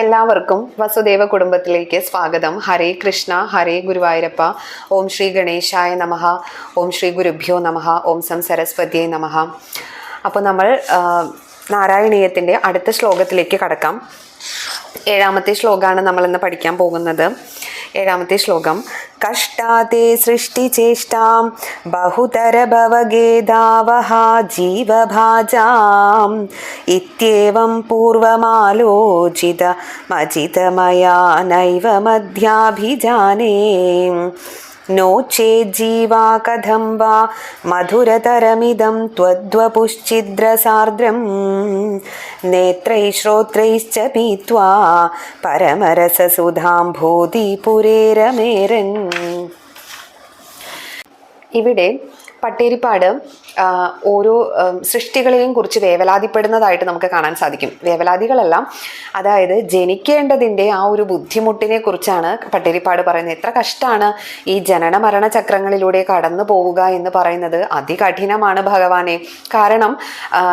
എല്ലാവർക്കും വസുദേവ കുടുംബത്തിലേക്ക് സ്വാഗതം. ഹരേ കൃഷ്ണ ഹരേ ഗുരുവായൂരപ്പ. ഓം ശ്രീ ഗണേശായ നമഃ. ഓം ശ്രീ ഗുരുഭ്യോ നമഃ. ഓം സം സരസ്വതിയെ നമഃ. അപ്പോൾ നമ്മൾ നാരായണീയത്തിന്റെ അടുത്ത ശ്ലോകത്തിലേക്ക് കടക്കാം. ഏഴാമത്തെ ശ്ലോകമാണ് നമ്മളിന്ന് പഠിക്കാൻ പോകുന്നത്. ഏഴാമത്തെ ശ്ലോകം. കഷ്ടാതേ സൃഷ്ടിചേഷ്ടാം ബഹുതര ഭവഗേദാവഹ ജീവഭാജാം. ഇത്യേവം പൂർവമാലോചിത മജിതമയാ നൈവ മധ്യാഭിജാനേ नो चेज्जीवा कथं वा मधुरतरमिदं त्वद्वपुश्चिद्रसार्द्रं नेत्रैः श्रोत्रैश्च पीत्वा परमरससुधां भूतिपुरेरमेरन् ഇവിടെ പട്ടേരിപ്പാട് ഓരോ സൃഷ്ടികളെയും കുറിച്ച് വേവലാതിപ്പെടുന്നതായിട്ട് നമുക്ക് കാണാൻ സാധിക്കും. വേവലാതികളെല്ലാം അതായത് ജനിക്കേണ്ടതിന്റെ ആ ഒരു ബുദ്ധിമുട്ടിനെ കുറിച്ചാണ് പട്ടേരിപ്പാട് പറയുന്നത്. എത്ര കഷ്ടമാണ് ഈ ജനന മരണ ചക്രങ്ങളിലൂടെ കടന്നു പോവുക എന്ന് പറയുന്നത്. അതികഠിനമാണ് ഭഗവാനെ. കാരണം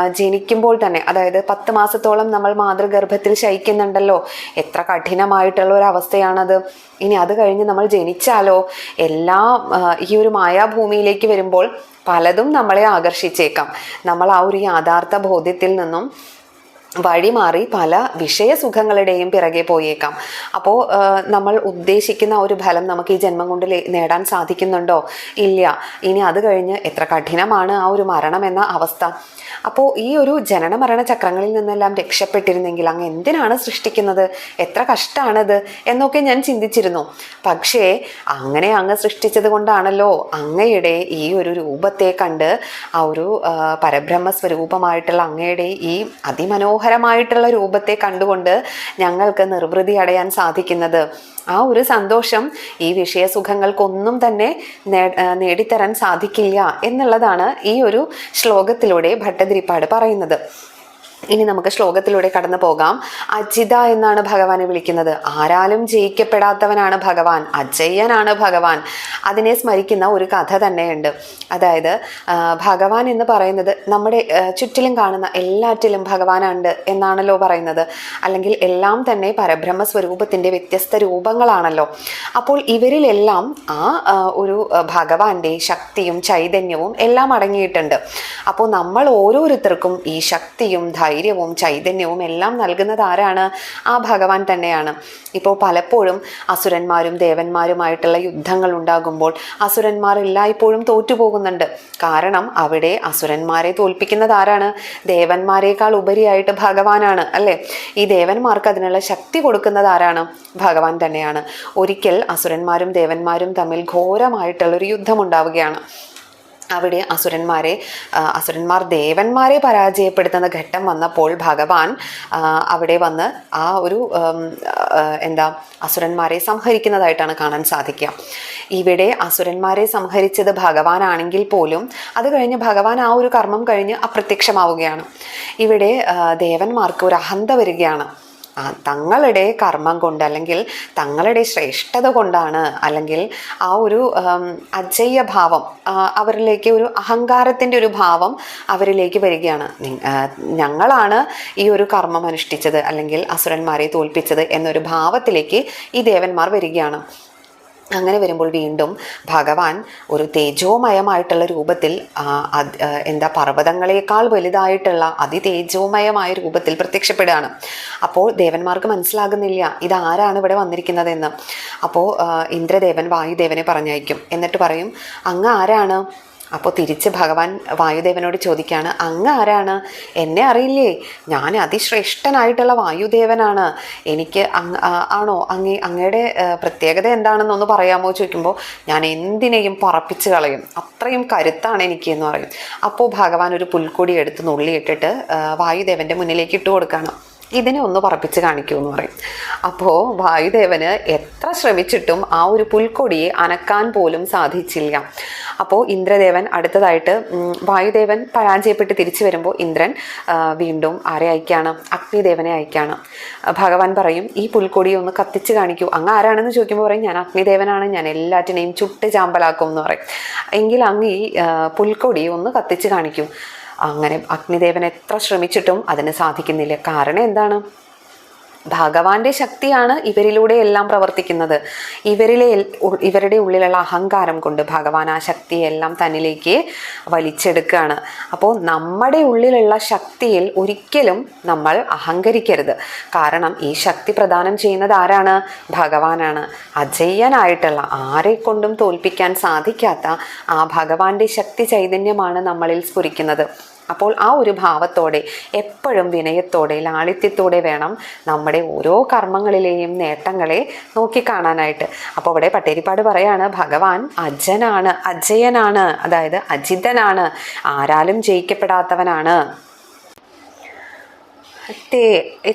ജനിക്കുമ്പോൾ തന്നെ അതായത് പത്ത് മാസത്തോളം നമ്മൾ മാതൃഗർഭത്തിൽ ശയിക്കുന്നുണ്ടല്ലോ. എത്ര കഠിനമായിട്ടുള്ള ഒരു അവസ്ഥയാണത് ഇനി അത് കഴിഞ്ഞ് നമ്മൾ ജനിച്ചാലോ എല്ലാ ഈ ഒരു മായാഭൂമിയിലേക്ക് വരുമ്പോൾ പലതും നമ്മളെ ആകർഷിച്ചേക്കാം. നമ്മൾ ആ ഒരു യാഥാർത്ഥ ബോധ്യത്തിൽ നിന്നും വഴിമാറി പല വിഷയസുഖങ്ങളുടെയും പിറകെ പോയേക്കാം. അപ്പോൾ നമ്മൾ ഉദ്ദേശിക്കുന്ന ഒരു ഫലം നമുക്ക് ഈ ജന്മം കൊണ്ട് നേടാൻ സാധിക്കുന്നുണ്ടോ? ഇല്ല. ഇനി അത് കഴിഞ്ഞ് എത്ര കഠിനമാണ് ആ ഒരു മരണം എന്ന അവസ്ഥ. അപ്പോൾ ഈ ഒരു ജനന മരണ ചക്രങ്ങളിൽ നിന്നെല്ലാം രക്ഷപ്പെട്ടിരുന്നെങ്കിൽ അങ്ങ് എന്തിനാണ് സൃഷ്ടിക്കുന്നത്? എത്ര കഷ്ടമാണത് എന്നൊക്കെ ഞാൻ ചിന്തിച്ചിരുന്നു. പക്ഷേ അങ്ങനെ അങ്ങ് സൃഷ്ടിച്ചത് കൊണ്ടാണല്ലോ അങ്ങയുടെ ഈ ഒരു രൂപത്തെ കണ്ട് ആ ഒരു പരബ്രഹ്മ സ്വരൂപമായിട്ടുള്ള അങ്ങയുടെ ഈ അതിമനോഹരമായിട്ടുള്ള രൂപത്തെ കണ്ടുകൊണ്ട് ഞങ്ങൾക്ക് നിർവൃതി അടയാൻ സാധിക്കുന്നത്. ആ ഒരു സന്തോഷം ഈ വിഷയസുഖങ്ങൾക്കൊന്നും തന്നെ നേടിത്തരാൻ സാധിക്കില്ല എന്നുള്ളതാണ് ഈ ഒരു ശ്ലോകത്തിലൂടെ ഭട്ടതിരിപ്പാട് പറയുന്നത്. ഇനി നമുക്ക് ശ്ലോകത്തിലൂടെ കടന്നു പോകാം. അജിത എന്നാണ് ഭഗവാനെ വിളിക്കുന്നത്. ആരാലും ജയിക്കപ്പെടാത്തവനാണ് ഭഗവാൻ. അജയ്യനാണ് ഭഗവാൻ. അതിനെ സ്മരിക്കുന്ന ഒരു കഥ തന്നെയുണ്ട്. അതായത് ഭഗവാൻ എന്ന് പറയുന്നത് നമ്മുടെ ചുറ്റിലും കാണുന്ന എല്ലാറ്റിലും ഭഗവാനുണ്ട് എന്നാണല്ലോ പറയുന്നത്. അല്ലെങ്കിൽ എല്ലാം തന്നെ പരബ്രഹ്മ സ്വരൂപത്തിന്റെ വ്യത്യസ്ത രൂപങ്ങളാണല്ലോ. അപ്പോൾ ഇവരിലെല്ലാം ആ ഒരു ഭഗവാന്റെ ശക്തിയും ചൈതന്യവും എല്ലാം അടങ്ങിയിട്ടുണ്ട്. അപ്പോൾ നമ്മൾ ഓരോരുത്തർക്കും ഈ ശക്തിയും ധൈര്യവും ചൈതന്യവും എല്ലാം നൽകുന്നത് ആരാണ്? ആ ഭഗവാൻ തന്നെയാണ്. ഇപ്പോൾ പലപ്പോഴും അസുരന്മാരും ദേവന്മാരുമായിട്ടുള്ള യുദ്ധങ്ങൾ ഉണ്ടാകുമ്പോൾ അസുരന്മാർ എല്ലായ്പ്പോഴും തോറ്റുപോകുന്നുണ്ട്. കാരണം അവിടെ അസുരന്മാരെ തോൽപ്പിക്കുന്നത് ആരാണ്? ദേവന്മാരെക്കാൾ ഉപരിയായിട്ട് ഭഗവാനാണ് അല്ലേ? ഈ ദേവന്മാർക്ക് അതിനുള്ള ശക്തി കൊടുക്കുന്നത് ആരാണ്? ഭഗവാൻ തന്നെയാണ്. ഒരിക്കൽ അസുരന്മാരും ദേവന്മാരും തമ്മിൽ ഘോരമായിട്ടുള്ള ഒരു യുദ്ധം ഉണ്ടാവുകയാണ്. അവിടെ അസുരന്മാരെ അസുരന്മാർ ദേവന്മാരെ പരാജയപ്പെടുത്തുന്ന ഘട്ടം വന്നപ്പോൾ ഭഗവാൻ അവിടെ വന്ന് ആ ഒരു എന്താ അസുരന്മാരെ സംഹരിക്കുന്നതായിട്ടാണ് കാണാൻ സാധിക്കുക. ഇവിടെ അസുരന്മാരെ സംഹരിച്ചത് ഭഗവാനാണെങ്കിൽ പോലും അത് കഴിഞ്ഞ് ഭഗവാൻ ആ ഒരു കർമ്മം കഴിഞ്ഞ് അപ്രത്യക്ഷമാവുകയാണ്. ഇവിടെ ദേവന്മാർക്ക് ഒരു അഹന്ത വരികയാണ്. തങ്ങളുടെ കർമ്മം കൊണ്ട് അല്ലെങ്കിൽ തങ്ങളുടെ ശ്രേഷ്ഠത കൊണ്ടാണ് അല്ലെങ്കിൽ ആ ഒരു അജയ്യ ഭാവം അവരിലേക്ക് ഒരു അഹങ്കാരത്തിന്റെ ഒരു ഭാവം അവരിലേക്ക് വരികയാണ്. ഞങ്ങളാണ് ഈ ഒരു കർമ്മം അനുഷ്ഠിച്ചത് അല്ലെങ്കിൽ അസുരന്മാരെ തോൽപ്പിച്ചത് എന്നൊരു ഭാവത്തിലേക്ക് ഈ ദേവന്മാർ വരികയാണ്. അങ്ങനെ വരുമ്പോൾ വീണ്ടും ഭഗവാൻ ഒരു തേജോമയമായിട്ടുള്ള രൂപത്തിൽ എന്താ പർവതങ്ങളെക്കാൾ വലുതായിട്ടുള്ള അതിതേജോമയമായ രൂപത്തിൽ പ്രത്യക്ഷപ്പെടുകയാണ്. അപ്പോൾ ദേവന്മാർക്ക് മനസ്സിലാകുന്നില്ല ഇതാരാണ് ഇവിടെ വന്നിരിക്കുന്നതെന്ന്. അപ്പോൾ ഇന്ദ്രദേവൻ വായുദേവനെ പറഞ്ഞയക്കും. എന്നിട്ട് പറയും അങ്ങ് ആരാണ്? അപ്പോൾ തിരിച്ച് ഭഗവാൻ വായുദേവനോട് ചോദിക്കുകയാണ് അങ്ങ് ആരാണ്? എന്നെ അറിയില്ലേ? ഞാൻ അതിശ്രേഷ്ഠനായിട്ടുള്ള വായുദേവനാണ്. എനിക്ക് അങ്ങ് ആണോ? അങ്ങേ അങ്ങയുടെ പ്രത്യേകത എന്താണെന്നൊന്ന് പറയാമോ? ചോദിക്കുമ്പോൾ ഞാൻ എന്തിനേയും പറപ്പിച്ച് കളയും. അത്രയും കരുത്താണ് എനിക്ക് എന്ന് പറയും. അപ്പോൾ ഭഗവാൻ ഒരു പുൽക്കൊടി എടുത്ത് നുള്ളിയിട്ടിട്ട് വായുദേവന്റെ മുന്നിലേക്ക് ഇട്ട് കൊടുക്കുകയാണ്. ഇതിനെ ഒന്ന് പറപ്പിച്ച് കാണിക്കൂ എന്ന് പറയും. അപ്പോൾ വായുദേവന് എത്ര ശ്രമിച്ചിട്ടും ആ ഒരു പുൽക്കൊടിയെ അനക്കാൻ പോലും സാധിച്ചില്ല. അപ്പോൾ ഇന്ദ്രദേവൻ അടുത്തതായിട്ട് വായുദേവൻ പരാജയപ്പെട്ട് തിരിച്ചു വരുമ്പോൾ ഇന്ദ്രൻ വീണ്ടും ആരെ അയക്കാണ്? അഗ്നിദേവനെ അയക്കാണ്. ഭഗവാൻ പറയും ഈ പുൽക്കൊടി ഒന്ന് കത്തിച്ച് കാണിക്കൂ. അങ്ങ് ആരാണെന്ന് ചോദിക്കുമ്പോൾ പറയും ഞാൻ അഗ്നിദേവനാണ് ഞാൻ എല്ലാറ്റിനെയും ചുട്ട് ചാമ്പലാക്കും എന്ന് പറയും. എങ്കിൽ അങ്ങ് ഈ പുൽക്കൊടി ഒന്ന് കത്തിച്ച് കാണിക്കൂ. അങ്ങനെ അഗ്നിദേവൻ എത്ര ശ്രമിച്ചിട്ടും അതിന് സാധിക്കുന്നില്ല. കാരണം എന്താണ്? ഭഗവാന്റെ ശക്തിയാണ് ഇവരിലൂടെ എല്ലാം പ്രവർത്തിക്കുന്നത്. ഇവരിലെ ഇവരുടെ ഉള്ളിലുള്ള അഹങ്കാരം കൊണ്ട് ഭഗവാൻ ആ ശക്തിയെല്ലാം തന്നിലേക്ക് വലിച്ചെടുക്കുകയാണ്. അപ്പോൾ നമ്മുടെ ഉള്ളിലുള്ള ശക്തിയിൽ ഒരിക്കലും നമ്മൾ അഹങ്കരിക്കരുത്. കാരണം ഈ ശക്തി പ്രദാനം ചെയ്യുന്നത് ആരാണ്? ഭഗവാനാണ്. അജയ്യനായിട്ടുള്ള ആരെ കൊണ്ടും തോൽപ്പിക്കാൻ സാധിക്കാത്ത ആ ഭഗവാന്റെ ശക്തി ചൈതന്യമാണ് നമ്മളിൽ സ്ഫുരിക്കുന്നത്. അപ്പോൾ ആ ഒരു ഭാവത്തോടെ എപ്പോഴും വിനയത്തോടെ ലാളിത്യത്തോടെ വേണം നമ്മുടെ ഓരോ കർമ്മങ്ങളിലെയും നേട്ടങ്ങളെ നോക്കിക്കാണാനായിട്ട് അപ്പോൾ ഇവിടെ പട്ടേരിപ്പാട് പറയാണ് ഭഗവാൻ അജനാണ് അജയനാണ് അതായത് അജിതനാണ് ആരാലും ജയിക്കപ്പെടാത്തവനാണ്. തേ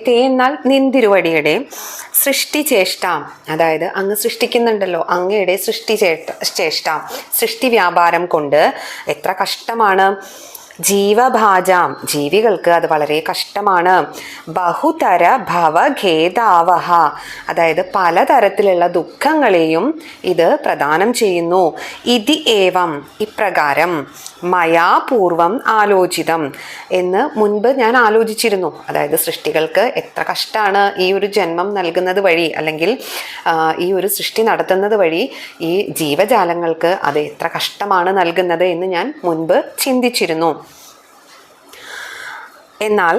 തേ എന്നാൽ നിന്തിരുവടിയുടെ സൃഷ്ടിചേഷ്ടാം. അതായത് അങ്ങ് സൃഷ്ടിക്കുന്നുണ്ടല്ലോ അങ്ങയുടെ സൃഷ്ടി ചേഷ്ടാം ചേഷ്ട. സൃഷ്ടി വ്യാപാരം കൊണ്ട് എത്ര കഷ്ടമാണ്. ജീവഭാജാം. ജീവികൾക്ക് അത് വളരെ കഷ്ടമാണ്. ബഹുതര ഭവഖേദാവഹ. അതായത് പലതരത്തിലുള്ള ദുഃഖങ്ങളെയും ഇത് പ്രദാനം ചെയ്യുന്നു. ഇതി ഏവം. ഇപ്രകാരം. മയാപൂർവം ആലോചിതം എന്ന് മുൻപ് ഞാൻ ആലോചിച്ചിരുന്നു. അതായത് സൃഷ്ടികൾക്ക് എത്ര കഷ്ടമാണ് ഈ ഒരു ജന്മം നൽകുന്നത് വഴി അല്ലെങ്കിൽ ഈ ഒരു സൃഷ്ടി നടത്തുന്നത് വഴി ഈ ജീവജാലങ്ങൾക്ക് അത് എത്ര കഷ്ടമാണ് നൽകുന്നത് എന്ന് ഞാൻ മുൻപ് ചിന്തിച്ചിരുന്നു. എന്നാൽ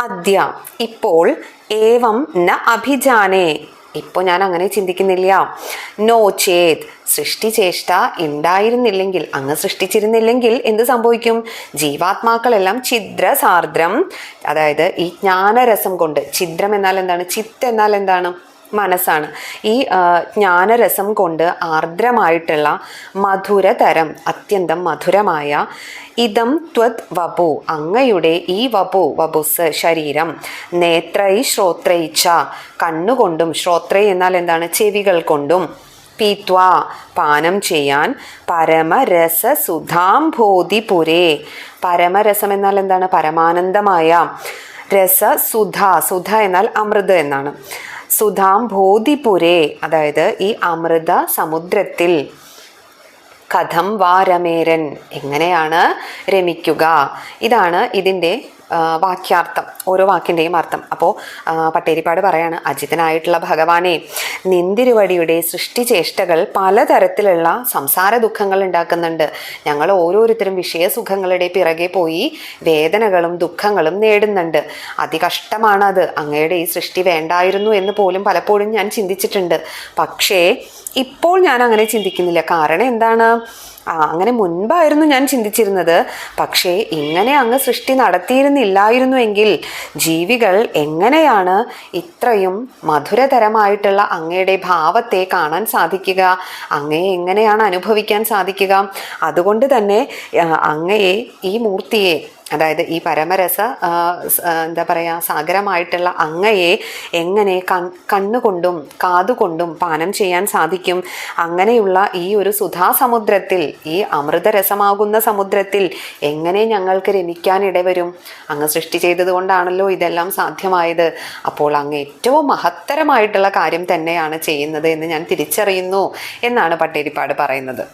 അദ്യ ഇപ്പോൾ ഏവം ന അഭിജാനേ ഇപ്പോൾ ഞാൻ അങ്ങനെ ചിന്തിക്കുന്നില്ല. നോ ചേത്. സൃഷ്ടി സൃഷ്ടിചേഷ്ട ഉണ്ടായിരുന്നില്ലെങ്കിൽ അങ്ങ് സൃഷ്ടിച്ചിരുന്നില്ലെങ്കിൽ എന്ത് സംഭവിക്കും? ജീവാത്മാക്കളെല്ലാം ഛിദ്രസാർദ്രം. അതായത് ഈ ജ്ഞാനരസം കൊണ്ട് ഛിദ്രം എന്നാൽ എന്താണ്? ചിത്ത് എന്നാൽ എന്താണ്? മനസ്സാണ്. ഈ ജ്ഞാനരസം കൊണ്ട് ആർദ്രമായിട്ടുള്ള മധുരതരം അത്യന്തം മധുരമായ ഇതം ത്വത് വപു അങ്ങയുടെ ഈ വപു വപുസ് ശരീരം നേത്രൈ ശ്രോത്രൈച്ച കണ്ണുകൊണ്ടും ശ്രോത്രൈ എന്നാൽ എന്താണ്? ചെവികൾ കൊണ്ടും പീത്വ പാനം ചെയ്യാൻ പരമരസ സുധാംബോധിപുരേ പരമരസം എന്നാൽ എന്താണ്? പരമാനന്ദമായ രസ സുധ സുധ എന്നാൽ അമൃത് എന്നാണ്. സുധാം ബോധിപുരേ അതായത് ഈ അമൃത സമുദ്രത്തിൽ. കഥം വാരമേരൻ എങ്ങനെയാണ് രമിക്കുക? ഇതാണ് ഇതിന്റെ വാക്യാർത്ഥം ഓരോ വാക്കിന്റെയും അർത്ഥം. അപ്പോൾ പട്ടേരിപ്പാട് പറയാണ് അജിതനായിട്ടുള്ള ഭഗവാനെ നിന്തിരുവടിയുടെ സൃഷ്ടിചേഷ്ടകൾ പലതരത്തിലുള്ള സംസാര ദുഃഖങ്ങൾ ഉണ്ടാക്കുന്നുണ്ട്. ഞങ്ങൾ ഓരോരുത്തരും വിഷയസുഖങ്ങളുടെ പിറകെ പോയി വേദനകളും ദുഃഖങ്ങളും നേടുന്നുണ്ട്. അതികഷ്ടമാണ് അത് അങ്ങയുടെ ഈ സൃഷ്ടി വേണ്ടായിരുന്നു എന്ന് പോലും പലപ്പോഴും ഞാൻ ചിന്തിച്ചിട്ടുണ്ട്. പക്ഷേ ഇപ്പോൾ ഞാൻ അങ്ങനെ ചിന്തിക്കുന്നില്ല. കാരണം എന്താണ്? ആ അങ്ങനെ മുൻപായിരുന്നു ഞാൻ ചിന്തിച്ചിരുന്നത്. പക്ഷേ ഇങ്ങനെ അങ്ങ് സൃഷ്ടി നടത്തിയിരുന്നില്ലായിരുന്നുവെങ്കിൽ ജീവികൾ എങ്ങനെയാണ് ഇത്രയും മധുരതരമായിട്ടുള്ള അങ്ങയുടെ ഭാവത്തെ കാണാൻ സാധിക്കുക? അങ്ങയെ എങ്ങനെയാണ് അനുഭവിക്കാൻ സാധിക്കുക? അതുകൊണ്ട് തന്നെ അങ്ങയെ ഈ മൂർത്തിയെ അതായത് ഈ പരമരസ എന്താ പറയുക സാഗരമായിട്ടുള്ള അങ്ങയെ എങ്ങനെ കണ്ണുകൊണ്ടും കാതുകൊണ്ടും പാനം ചെയ്യാൻ സാധിക്കും? അങ്ങനെയുള്ള ഈ ഒരു സുധാസമുദ്രത്തിൽ ഈ അമൃതരസമാകുന്ന സമുദ്രത്തിൽ എങ്ങനെ ഞങ്ങൾക്ക് രമിക്കാൻ ഇടവരും? അങ്ങ് സൃഷ്ടി ചെയ്തതുകൊണ്ടാണല്ലോ ഇതെല്ലാം സാധ്യമായത്. അപ്പോൾ അങ്ങ് ഏറ്റവും മഹത്തരമായിട്ടുള്ള കാര്യം തന്നെയാണ് ചെയ്യുന്നത് എന്ന് ഞാൻ തിരിച്ചറിയുന്നു എന്നാണ് പട്ടേരിപ്പാട് പറയുന്നത്.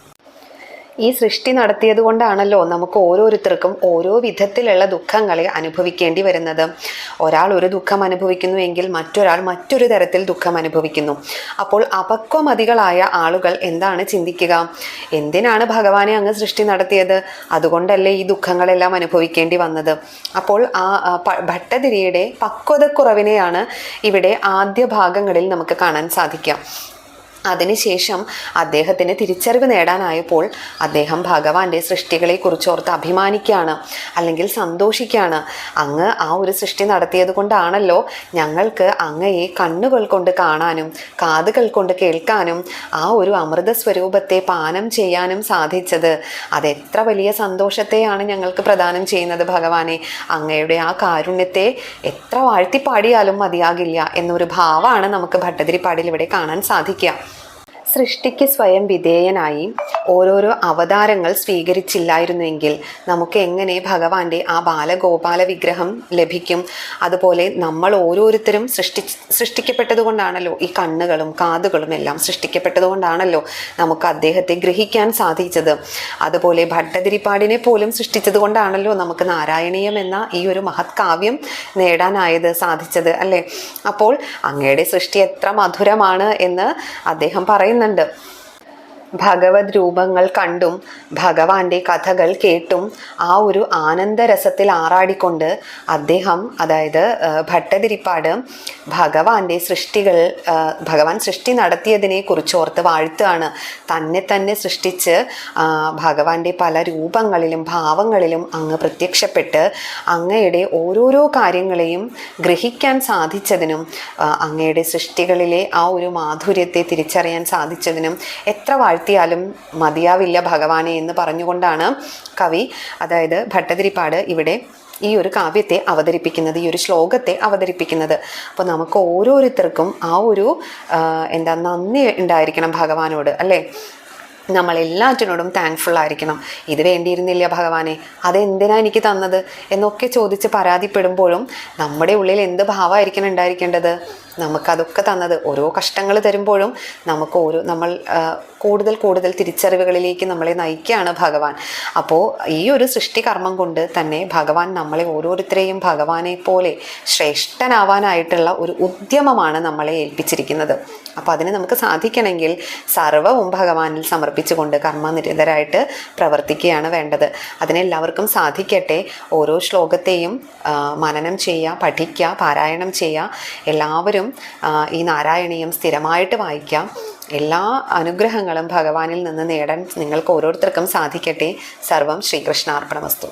ഈ സൃഷ്ടി നടത്തിയത് കൊണ്ടാണല്ലോ നമുക്ക് ഓരോരുത്തർക്കും ഓരോ വിധത്തിലുള്ള ദുഃഖങ്ങളെ അനുഭവിക്കേണ്ടി വരുന്നത്. ഒരാൾ ഒരു ദുഃഖം അനുഭവിക്കുന്നു എങ്കിൽ മറ്റൊരാൾ മറ്റൊരു തരത്തിൽ ദുഃഖം അനുഭവിക്കുന്നു. അപ്പോൾ അപക്വമതികളായ ആളുകൾ എന്താണ് ചിന്തിക്കുക? എന്തിനാണ് ഭഗവാനെ അങ്ങ് സൃഷ്ടി നടത്തിയത്? അതുകൊണ്ടല്ലേ ഈ ദുഃഖങ്ങളെല്ലാം അനുഭവിക്കേണ്ടി വന്നത്. അപ്പോൾ ആ ആ, ഭട്ടതിരിയുടെ പക്വതക്കുറവിനെയാണ് ഇവിടെ ആദ്യ ഭാഗങ്ങളിൽ നമുക്ക് കാണാൻ സാധിക്കുക. അതിനുശേഷം അദ്ദേഹത്തിന് തിരിച്ചറിവ് നേടാനായപ്പോൾ അദ്ദേഹം ഭഗവാന്റെ സൃഷ്ടികളെ കുറിച്ചോർത്ത് അഭിമാനിക്കുകയാണ് അല്ലെങ്കിൽ സന്തോഷിക്കുകയാണ്. അങ്ങ് ആ ഒരു സൃഷ്ടി നടത്തിയത് കൊണ്ടാണല്ലോ ഞങ്ങൾക്ക് അങ്ങയെ കണ്ണുകൾ കൊണ്ട് കാണാനും കാതുകൾ കൊണ്ട് കേൾക്കാനും ആ ഒരു അമൃത സ്വരൂപത്തെ പാനം ചെയ്യാനും സാധിച്ചത്. അതെത്ര വലിയ സന്തോഷത്തെയാണ് ഞങ്ങൾക്ക് പ്രദാനം ചെയ്യുന്നത് ഭഗവാനെ. അങ്ങയുടെ ആ കാരുണ്യത്തെ എത്ര വാഴ്ത്തിപ്പാടിയാലും മതിയാകില്ല എന്നൊരു ഭാവമാണ് നമുക്ക് ഭട്ടതിരിപ്പാടിൽ ഇവിടെ കാണാൻ സാധിക്കുക. സൃഷ്ടിക്ക് സ്വയം വിധേയനായി ഓരോരോ അവതാരങ്ങൾ സ്വീകരിച്ചില്ലായിരുന്നുവെങ്കിൽ നമുക്ക് എങ്ങനെ ഭഗവാന്റെ ആ ബാലഗോപാല വിഗ്രഹം ലഭിക്കും? അതുപോലെ നമ്മൾ ഓരോരുത്തരും സൃഷ്ടി സൃഷ്ടിക്കപ്പെട്ടതുകൊണ്ടാണല്ലോ ഈ കണ്ണുകളും കാതുകളും എല്ലാം സൃഷ്ടിക്കപ്പെട്ടതുകൊണ്ടാണല്ലോ നമുക്ക് അദ്ദേഹത്തെ ഗ്രഹിക്കാൻ സാധിച്ചത്. അതുപോലെ ഭട്ടതിരിപ്പാടിനെ പോലും സൃഷ്ടിച്ചത് കൊണ്ടാണല്ലോ നമുക്ക് നാരായണീയം എന്ന ഈ ഒരു മഹത് കാവ്യം നേടാനായത് സാധിച്ചത് അല്ലേ? അപ്പോൾ അങ്ങയുടെ സൃഷ്ടി എത്ര മധുരമാണ് എന്ന് അദ്ദേഹം പറയുന്നുണ്ട്. ഭഗവത് രൂപങ്ങൾ കണ്ടും ഭഗവാന്റെ കഥകൾ കേട്ടും ആ ഒരു ആനന്ദരസത്തിൽ ആറാടിക്കൊണ്ട് അദ്ദേഹം അതായത് ഭട്ടതിരിപ്പാട് ഭഗവാന്റെ സൃഷ്ടികൾ ഭഗവാൻ സൃഷ്ടി നടത്തിയതിനെ കുറിച്ച് ഓർത്ത് വാഴ്ത്തുകയാണ്. തന്നെ തന്നെ സൃഷ്ടിച്ച് ഭഗവാന്റെ പല രൂപങ്ങളിലും ഭാവങ്ങളിലും അങ്ങ് പ്രത്യക്ഷപ്പെട്ട് അങ്ങയുടെ ഓരോരോ കാര്യങ്ങളെയും ഗ്രഹിക്കാൻ സാധിച്ചതിനും അങ്ങയുടെ സൃഷ്ടികളിലെ ആ ഒരു മാധുര്യത്തെ തിരിച്ചറിയാൻ സാധിച്ചതിനും എത്ര വാഴ്ത്തിയാലും മതിയാവില്ല ഭഗവാനെ എന്ന് പറഞ്ഞുകൊണ്ടാണ് കവി അതായത് ഭട്ടതിരിപ്പാട് ഇവിടെ ഈ ഒരു കാവ്യത്തെ അവതരിപ്പിക്കുന്നത് ഈ ഒരു ശ്ലോകത്തെ അവതരിപ്പിക്കുന്നത്. അപ്പോൾ നമുക്ക് ഓരോരുത്തർക്കും ആ ഒരു എന്താ നന്ദി ഉണ്ടായിരിക്കണം ഭഗവാനോട് അല്ലേ? നമ്മൾ എല്ലാറ്റിനോടും താങ്ക്ഫുൾ ആയിരിക്കണം. ഇത് വേണ്ടിയിരുന്നില്ല ഭഗവാനെ അതെന്തിനാ എനിക്ക് തന്നത് എന്നൊക്കെ ചോദിച്ച് പരാതിപ്പെടുമ്പോഴും നമ്മുടെ ഉള്ളിൽ എന്ത് ഭാവമായിരിക്കണം ഉണ്ടായിരിക്കേണ്ടത്? നമുക്കതൊക്കെ തന്നത്. ഓരോ കഷ്ടങ്ങൾ തരുമ്പോഴും നമുക്ക് ഓരോ നമ്മൾ കൂടുതൽ കൂടുതൽ തിരിച്ചറിവുകളിലേക്ക് നമ്മളെ നയിക്കുകയാണ് ഭഗവാൻ. അപ്പോൾ ഈ ഒരു സൃഷ്ടികർമ്മം കൊണ്ട് തന്നെ ഭഗവാൻ നമ്മളെ ഓരോരുത്തരെയും ഭഗവാനെ പോലെ ശ്രേഷ്ഠനാവാനായിട്ടുള്ള ഒരു ഉദ്യമമാണ് നമ്മളെ ഏൽപ്പിച്ചിരിക്കുന്നത്. അപ്പോൾ അതിന് നമുക്ക് സാധിക്കണമെങ്കിൽ സർവവും ഭഗവാനിൽ സമർപ്പിച്ചുകൊണ്ട് കർമ്മനിരതരായിട്ട് പ്രവർത്തിക്കുകയാണ് വേണ്ടത്. അതിനെല്ലാവർക്കും സാധിക്കട്ടെ. ഓരോ ശ്ലോകത്തെയും മനനം ചെയ്യുക പഠിക്കുക പാരായണം ചെയ്യുക. എല്ലാവരും ആ, ഈ നാരായണീയം സ്ഥിരമായിട്ട് വായിക്കാം. എല്ലാ അനുഗ്രഹങ്ങളും ഭഗവാനിൽ നിന്ന് നേടാൻ നിങ്ങൾക്ക് ഓരോരുത്തർക്കും സാധിക്കട്ടെ. സർവം ശ്രീകൃഷ്ണാർപ്പണമസ്തു.